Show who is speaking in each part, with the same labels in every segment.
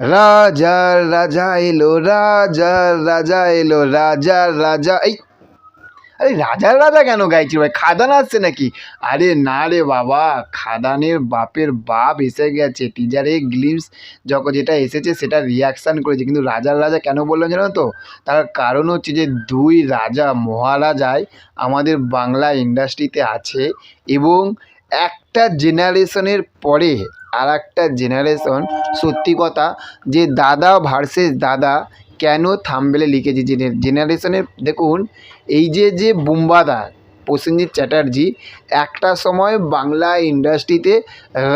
Speaker 1: রাজার রাজা এলো রাজার রাজা এলো রাজার রাজা। এই, আরে রাজার রাজা কেন গাইছি ভাই? খাদান আসছে নাকি? আরে না রে বাবা, খাদানের বাপের বাপ এসে গেছে। টিজারে গ্লিমস যখন যেটা এসেছে সেটা রিয়াকশান করেছে। কিন্তু রাজার রাজা কেন বললাম জানো তো? তার কারণ হচ্ছে যে দুই রাজা মহারাজায় আমাদের বাংলা ইন্ডাস্ট্রিতে আছে এবং একটা জেনারেশনের পরে আর একটা জেনারেশন সত্যি কথা যে দাদা ভার্সেস দাদা কেন থামবেলে লিখেছে? জেনারেশনের দেখুন, এই যে যে বুম্বাদা প্রসেনজিৎ চ্যাটার্জি একটা সময় বাংলা ইন্ডাস্ট্রিতে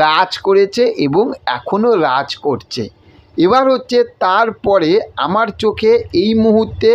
Speaker 1: রাজ করেছে এবং এখনও রাজ করছে। এবার হচ্ছে তারপরে আমার চোখে এই মুহূর্তে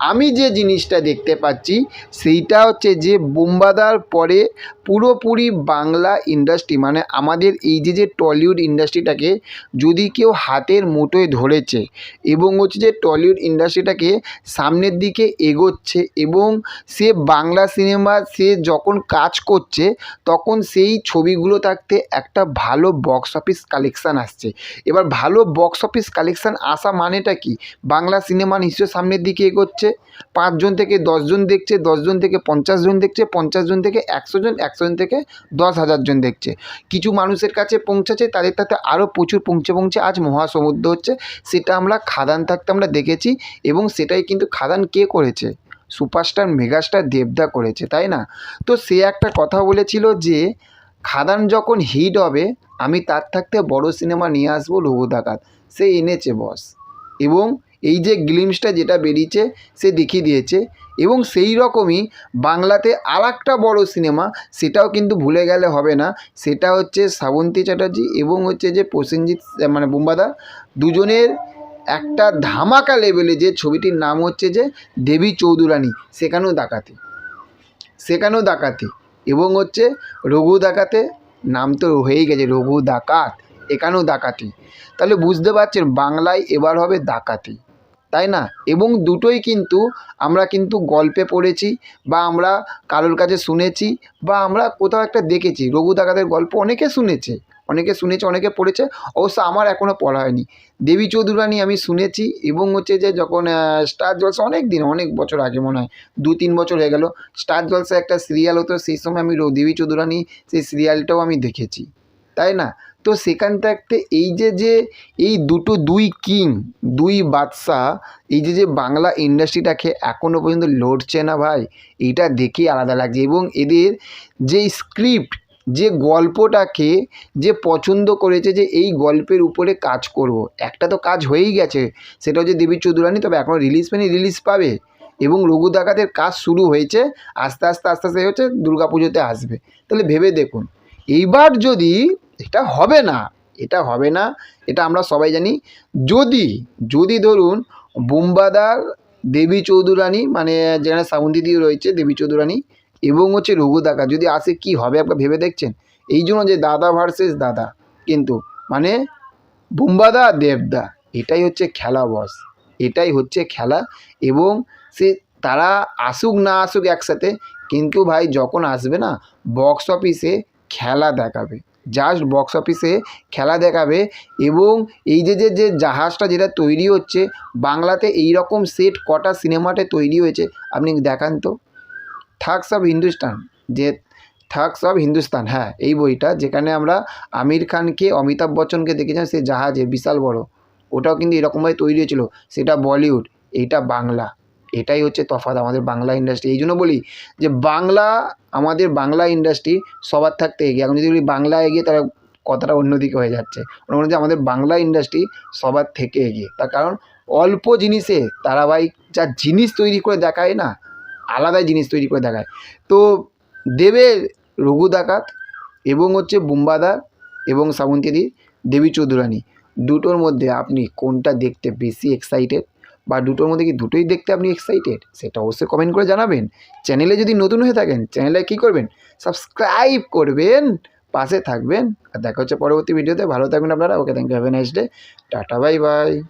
Speaker 1: আমি যে জিনিসটা দেখতে পাচ্ছি, সেইটা হচ্ছে যে বোম্বাদার পরে পুরোপুরি বাংলা ইন্ডাস্ট্রি মানে আমাদের এই যে যে টলিউড ইন্ডাস্ট্রিটাকে যদি কেউ হাতের মুঠোয় ধরেছে এবং হচ্ছে যে টলিউড ইন্ডাস্ট্রিটাকে সামনের দিকে এগোচ্ছে এবং সে বাংলা সিনেমা সে যখন কাজ করছে, তখন সেই ছবিগুলো থাকতে একটা ভালো বক্স অফিস কালেকশান আসছে। এবার ভালো বক্স অফিস কালেকশান আসা মানেটা কি? বাংলা সিনেমা নিশ্চয় সামনের দিকে এগোচ্ছে, পাঁচজন থেকে দশজন দেখছে, দশজন থেকে পঞ্চাশ জন দেখছে পঞ্চাশ জন থেকে একশো জন একশো জন থেকে দশ হাজার জন দেখছে। কিছু মানুষের কাছে পৌঁছাচ্ছে তাদের তাতে আরও প্রচুর পৌঁছে পৌঁছে আজ মহাসমুদ্র হচ্ছে, সেটা আমরা খাদান থাকতে আমরা দেখেছি এবং সেটাই কিন্তু খাদান কে করেছে? সুপারস্টার, মেগাস্টার দেবদা করেছে, তাই না? তো সে একটা কথা বলেছিল যে, খাদান যখন হিট হবে, আমি তার থাকতে বড় সিনেমা নিয়ে আসব লঘু ডাকাত সে এনেছে বস এবং এই যে গ্লিমসটা যেটা বেরিয়েছে, সে দেখিয়ে দিয়েছে। এবং সেই রকমই বাংলাতে আর একটা বড়ো সিনেমা সেটাও কিন্তু ভুলে গেলে হবে না। সেটা হচ্ছে শ্রাবন্তী চ্যাটার্জি এবং হচ্ছে যে প্রসেনজিৎ মানে বুম্বাদা, দুজনের একটা ধামাকা লেভেলে যে ছবিটির নাম হচ্ছে যে দেবী চৌধুরানী সেখানেও ডাকাতি সেখানেও ডাকাতি এবং হচ্ছে রঘু ডাকাতে নাম তো হয়েই গেছে, রঘু ডাকাত এখানেও ডাকাতি। তাহলে বুঝতে পারছেন, বাংলায় এবার হবে ডাকাতি। তাই না? এবং দুটোই কিন্তু আমরা কিন্তু গল্পে পড়েছি, বা আমরা কারোর কাছে শুনেছি, বা আমরা কোথাও একটা দেখেছি। রঘু ডাকাতের গল্প অনেকে শুনেছে অনেকে শুনেছে, অনেকে পড়েছে, অবশ্য আমার এখনও পড়া হয়নি। দেবী চৌধুরানী আমি শুনেছি, এবং হচ্ছে যে যখন স্টার জলসা অনেক দিন অনেক বছর আগে মনে হয়, দু তিন বছর হয়ে গেল স্টার জলসা একটা সিরিয়াল হতো, সেই সময় আমি দেবী চৌধুরানী সেই সিরিয়ালটাও আমি দেখেছি। তাই না? তো সেখান থাকতে এই যে যে এই দুটো দুই কিং, দুই বাদশাহ, এই যে যে বাংলা ইন্ডাস্ট্রিটাকে এখনও পর্যন্ত লড়ছে না ভাই এইটা দেখেই আলাদা লাগছে এবং এদের যে স্ক্রিপ্ট যে গল্পটাকে যে পছন্দ করেছে যে এই গল্পের উপরে কাজ করব। একটা তো কাজ হয়েই গেছে, সেটা হচ্ছে দেবী চৌধুরানী, তবে এখনও রিলিজ পায়নি রিলিজ পাবে এবং রঘু ডাকাতের কাজ শুরু হয়েছে, আস্তে আস্তে আস্তে আস্তে হচ্ছে দুর্গা পুজোতে আসবে তাহলে ভেবে দেখুন, এইবার যদি এটা হবে না, এটা হবে না, এটা আমরা সবাই জানি। যদি যদি ধরুন বুম্বাদার, দেবী চৌধুরানী মানে যেখানে দিয়ে রয়েছে দেবী চৌধুরানী এবং হচ্ছে রঘু ডাকাত যদি আসে কি হবে আপনার ভেবে দেখছেন? এই জন্য যে দাদা ভার্সেস দাদা, কিন্তু মানে বুম্বাদা, দেবদা, এটাই হচ্ছে খেলা বস এটাই হচ্ছে খেলা এবং সে তারা আসুক না আসুক একসাথে, কিন্তু ভাই যখন আসবে না বক্স অফিসে খেলা দেখাবে। জাস্ট বক্স অফিসে খেলা দেখাবে এবং এই যে যে যে জাহাজটা যেটা তৈরি হচ্ছে, বাংলাতে এই রকম সেট কটা সিনেমাতে তৈরি হয়েছে, আপনি দেখান তো। থাকস অফ হিন্দুস্তান, যে থাকস অফ হিন্দুস্তান হ্যাঁ এই বইটা যেখানে আমরা আমির খানকে, অমিতাভ বচ্চনকে দেখেছিলাম, সে জাহাজে, বিশাল বড়। ওটাও কিন্তু এরকমভাবে তৈরি হয়েছিল, সেটা বলিউড, এইটা বাংলা। এটাই হচ্ছে তফাৎ আমাদের বাংলা ইন্ডাস্ট্রি এই জন্য বলি যে বাংলা, আমাদের বাংলা ইন্ডাস্ট্রি সবার থাকতে এগিয়ে। এখন যদি বলি বাংলা এগিয়ে তারা কথাটা অন্যদিকে হয়ে যাচ্ছে। মনে হচ্ছে আমাদের বাংলা ইন্ডাস্ট্রি সবার থেকে এগিয়ে। তার কারণ অল্প জিনিসে তারা ভাই যা জিনিস তৈরি করে দেখায় না, আলাদাই জিনিস তৈরি করে দেখায়। তো দেবে রঘু ডাকাত এবং হচ্ছে বুম্বাদার এবং শ্রাবন্তীদি দেবী। চৌধুরানী। দুটোর মধ্যে আপনি কোনটা দেখতে বেশি এক্সাইটেড বা দুটোর মধ্যে কি দুটোই দেখতে আপনি এক্সাইটেড সেটা অবশ্যই কমেন্ট করে জানাবেন। চ্যানেলে যদি নতুন হয়ে থাকেন চ্যানেলে কী করবেন? সাবস্ক্রাইব করবেন, পাশে থাকবেন। আর দেখা হচ্ছে পরবর্তী ভিডিওতে ভালো থাকবেন আপনারা। Okay thank you have a nice day tata bye bye